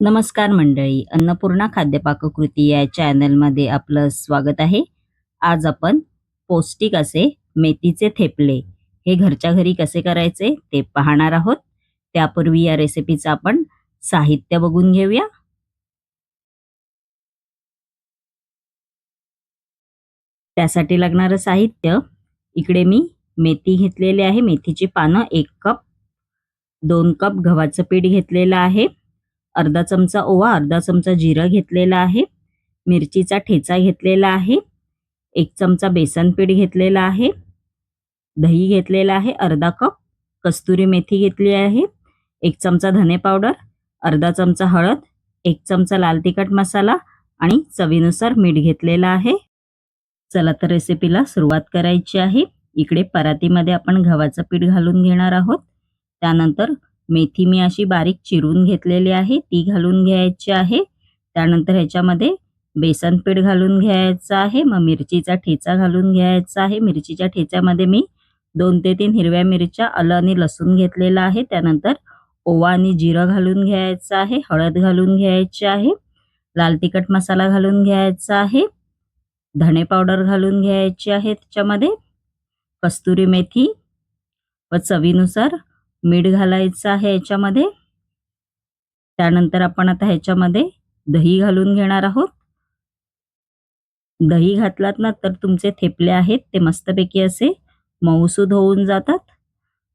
नमस्कार मंडळी अन्नपूर्णा खाद्यपाककृती या चॅनलमध्ये आपलं स्वागत आहे. आज आपण पौष्टिक असे मेथीचे थेपले हे घरच्या घरी कसे करायचे ते पाहणार आहोत. त्यापूर्वी या रेसिपीचं आपण साहित्य बघून घेऊया. त्यासाठी लागणारं साहित्य इकडे मी मेथी घेतलेली आहे. मेथीची पानं एक कप दोन कप गव्हाचं पीठ घेतलेलं आहे. अर्धा चमचा ओवा अर्धा चमचा जिरं घेतलेला आहे. मिरचीचा ठेचा घेतलेला आहे. एक चमचा बेसन पीठ घेतलेला आहे. दही घेतलेला आहे अर्धा कप. कस्तुरी मेथी घेतली आहे. एक चमचा धने पावडर अर्धा चमचा हळद एक चमचा लाल तिखट मसाला आणि चवीनुसार मीठ घेतलेला आहे. चला तर रेसिपीला सुरुवात करायची आहे. इकडे परातीमध्ये आपण गव्हाचं पीठ घालून घेणार आहोत. त्यानंतर मेथी मी अशी बारीक चिरून घेतलेली आहे ती घालून घ्यायची आहे. त्यानंतर ह्याच्यामध्ये बेसन पीठ घालून घ्यायचं आहे मग मिरचीचा ठेचा घालून घ्यायचा आहे. मिरचीच्या ठेच्यामध्ये मी दोन ते तीन हिरव्या मिरच्या आलं आणि लसूण घेतलेला आहे. त्यानंतर ओवा आणि जिरं घालून घ्यायचं आहे हळद घालून घ्यायची आहे लाल तिखट मसाला घालून घ्यायचा आहे धणे पावडर घालून घ्यायची आहे त्याच्यामध्ये कस्तुरी मेथी व चवीनुसार मीठ घालायचं आहे याच्यामध्ये. त्यानंतर आपण आता ह्याच्यामध्ये दही घालून घेणार आहोत. दही घातलात ना तर तुमचे थेपले आहेत ते मस्तपैकी असे मऊसूद होऊन जातात.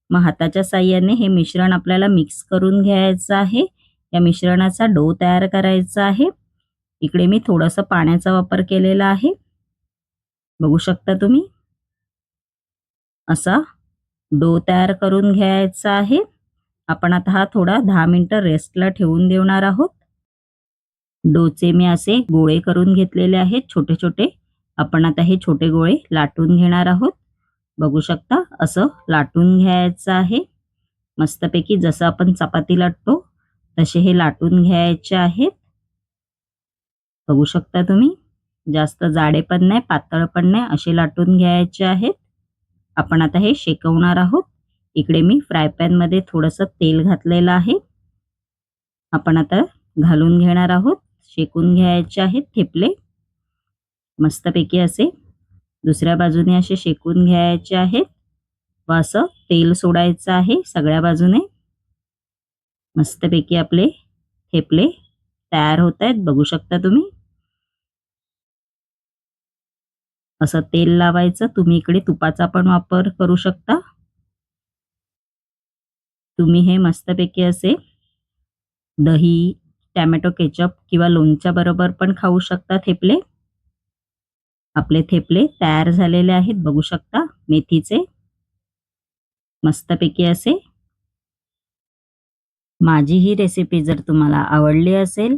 मग हाताच्या साह्याने हे मिश्रण आपल्याला मिक्स करून घ्यायचं आहे. या मिश्रणाचा डो तयार करायचा आहे. इकडे मी थोडंसं पाण्याचा वापर केलेला आहे. बघू शकता तुम्ही? असा डो तयार करून घ्यायचा आहे. आपण आता हा थोडा दहा मिनटं रेस्टला ठेवून देणार आहोत. डोचे मी असे गोळे करून घेतलेले आहेत छोटे छोटे आपण आता हे छोटे गोळे लाटून घेणार आहोत. बघू शकता असं लाटून घ्यायचं आहे. मस्तपैकी जसं आपण चपाती लाटतो तसे हे लाटून घ्यायचे आहेत. बघू शकता तुम्ही जास्त जाडे पण नाही पातळ पण नाही असे लाटून घ्यायचे आहेत. आपण आता हे शेकवणार आहोत. इकडे मी फ्राय पॅनमध्ये थोडंसं तेल घातलेलं आहे. आपण आता घालून घेणार आहोत. शेकून घ्यायचे आहेत थेपले. मस्तपैकी असे दुसऱ्या बाजूने असे शेकून घ्यायचे आहेत. व असं तेल सोडायचं आहे सगळ्या बाजूने. मस्तपैकी आपले थेपले तयार होत आहेत. बघू शकता तुम्ही. असं तेल लावायचं. तुम्ही इकडे तुपाचा पण वापर करू शकता. तुम्ही हे मस्तपैकी असे दही टॅमॅटो केचप किंवा लोणच्या बरोबर पण खाऊ शकता थेपले. आपले थेपले तयार झालेले आहेत बघू शकता मेथीचे. मस्तपैकी असे. माझी ही रेसिपी जर तुम्हाला आवडली असेल